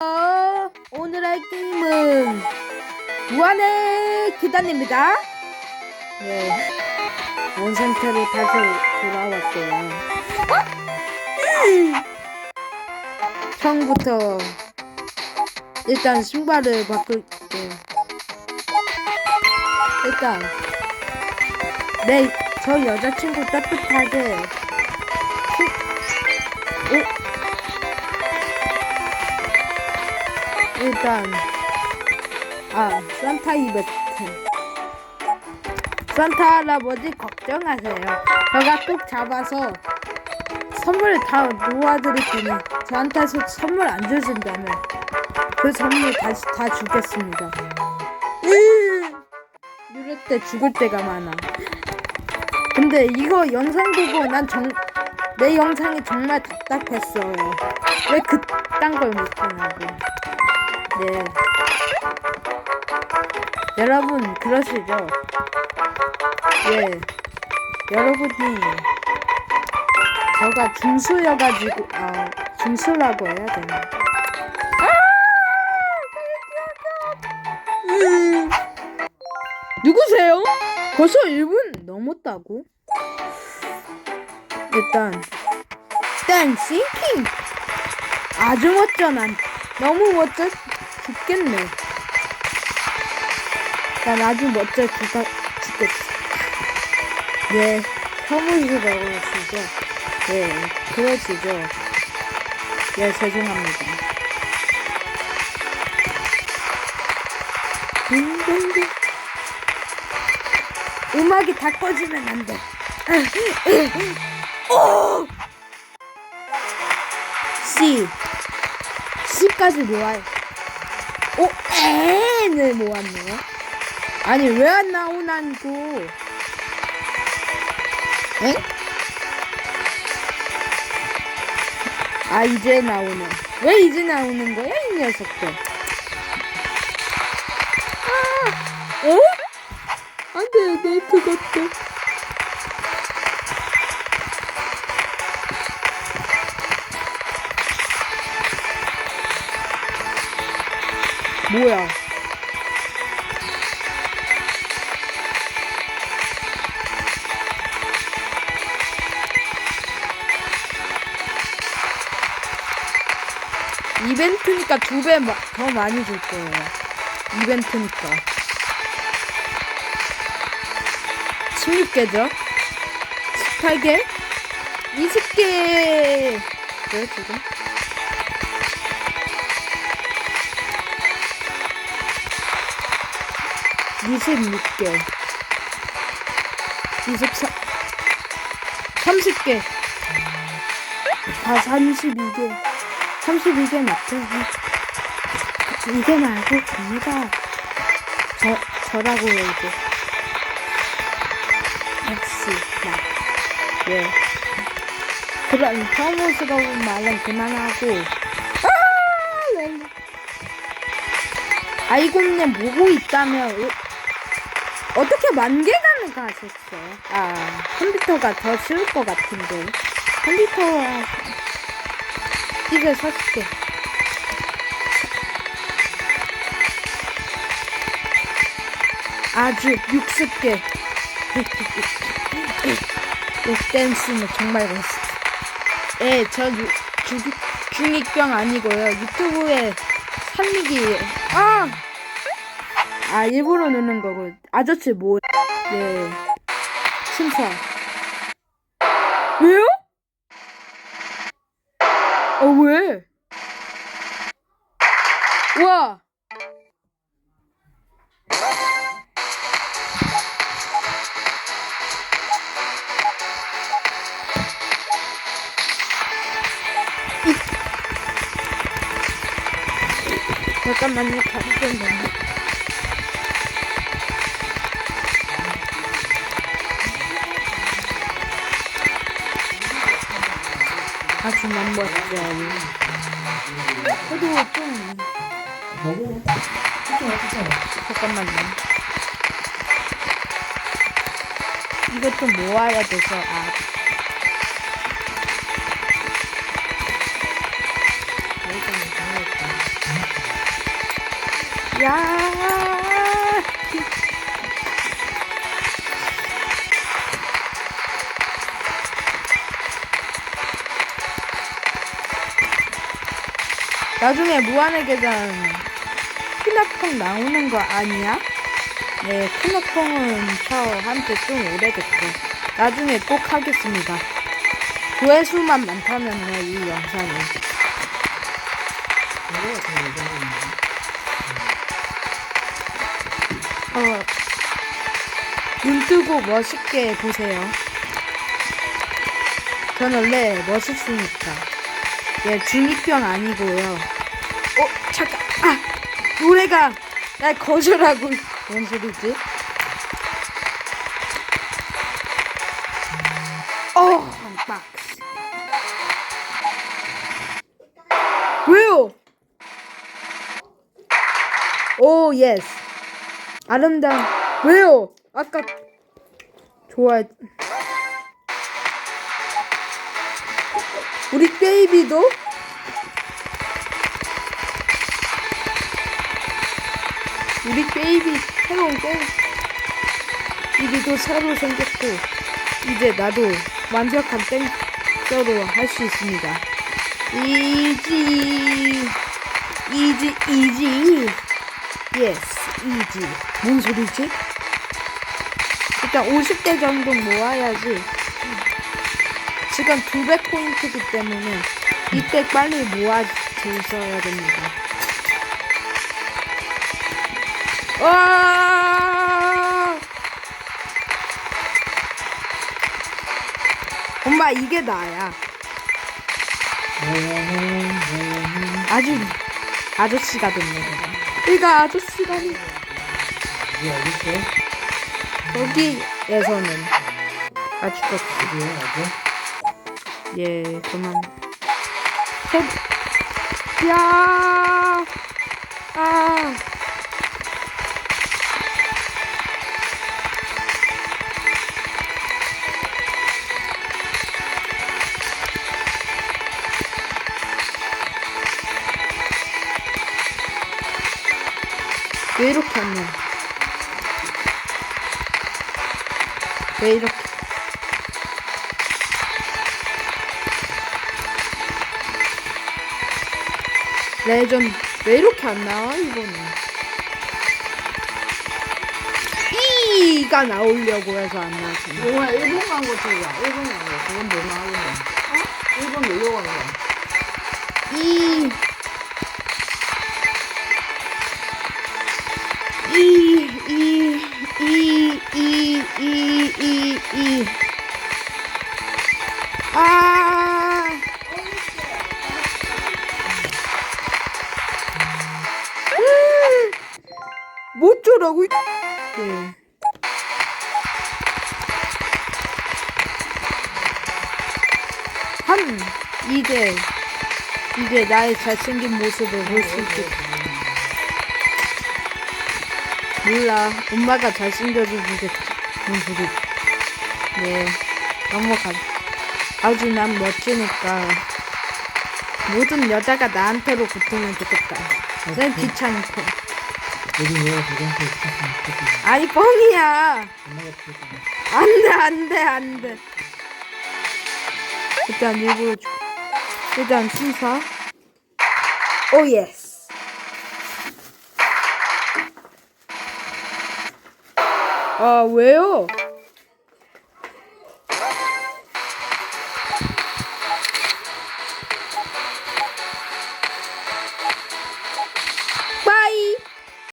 어, 오늘 할 게임은 무한의 계단입니다. 네, 원상태로 다시 돌아왔어요. 처음부터 일단 신발을 바꿀게요. 일단 네, 저 여자친구 따뜻하게 신- 어? 일단 아 산타 이베트. 산타 할아버지 걱정하세요. 제가 꼭 잡아서 선물을 다 놓아드릴 테니 저한테 서 선물 안 주신다면 그 선물 다시 다 주겠습니다. 으, 이럴 때 죽을 때가 많아. 근데 이거 영상 보고 난 정 내 영상이 정말 답답했어요. 왜 그딴 걸 못하냐고 네. 여러분, 그러시죠? 예. 여러분이, 저가 중수여가지고, 아, 중수라고 해야 되나? 아! 음. 누구세요? 벌써 1분 넘었다고? 일단, 댄싱 킹! 아주 멋져, 난. 너무 멋져 죽겠네. 난 아주 멋져 죽어, 죽겠어. 예, 혐오이라고 하시죠? 예, 그러시죠? 예, 죄송합니다. 딩동댕. 음악이 다 꺼지면 안 돼. 오! C. C까지 모아요. 오, N을 모았네요. 아니, 왜 안 나오나고. 에? 아, 이제 나오네. 왜 이제 나오는 거야, 이 녀석들? 아, 어? 안 돼, 내 그것도. 뭐야? 이벤트니까 두 배 더 많이 줄 거예요. 이벤트니까. 16개죠? 18개? 20개! 왜 지금? 26개. 24 30개. 아 32개. 32개 맞죠? 이게 말고 겁니다 저, 저라고요 이게. 역시 나예. 그런 혐오스러운 말은 그만하고. 아! 왜? 이래. 아이고님 보고 있다면 어, 어떻게 만 개가는 가셨어요? 아 컴퓨터가 더 쉬울 것 같은데. 컴퓨터와 이게 40개 아주 60개 이 댄스는 정말 멋있어. 예, 저 유, 주, 중이병 아니고요. 유튜브에 산미기예요 아! 아 일부러 넣는 거고 아저씨 뭐 예. 심사 왜요? 어 왜? 와 잠깐만요 가기 좀 너무 아주 멋져. 그래도 좀 너무 걱정 없잖아. 잠깐만요. 이거 좀 모아야 돼서 아. 야. 나중에 무한의 계단 피나퐁 나오는 거 아니야? 네, 피나퐁은 저한테 좀 오래됐고 나중에 꼭 하겠습니다. 조회수만 많다면요 이 영상이. 어, 눈 뜨고 멋있게 보세요. 전 원래 멋있으니까. 예, 중이병 아니고요. 어, 잠깐, 아! 노래가 날 거절하고, 뭔 소리지? 어, 박스. 왜요? 오, 예스. 아름다운 왜요? 아까 좋아 우리 베이비도 우리 베이비 새로운 베이비도 새로 생겼고 이제 나도 완벽한 땡서로 할 수 있습니다. 이지 이지 이지 예스 이지 뭔 소리지? 일단 50대 정도 모아야지 지금 200포인트이기 때문에 이때 빨리 모아 주셔야 됩니다 와 엄마 이게 나야 아주 아저씨가 됐네 내가 아저씨가 됐네? 여기에서는 아 이게 어디? 예 그만 해... 야 아. 왜 이렇게 안 나? 왜 이렇게? 레전 왜 이렇게 안 나와 이거는? 이가 나오려고 해서 안 나지. 영화 일본 간거 찍자. 일본 간 거. 그건 뭐 나오는 거. 어? 일본 놀러 간 거. 이. 이, 이, 이, 이, 이, 이, 이. 한 이제 이제 나의 잘생긴 모습을 볼 수 있겠다. 몰라. 엄마가 잘생겨주겠지. 뭔 소리. 네. 넘어가. 아주 난 멋지니까. 모든 여자가 나한테로 붙으면 좋겠다. 난 귀찮고. 여기 내가 저한테 좋겠어. 아니, 뻥이야. 엄마가 그랬잖아. 안 돼, 안 돼, 안 돼. 일단 일부러 줘. 일단 순서. 오, 예스. 아, 왜요?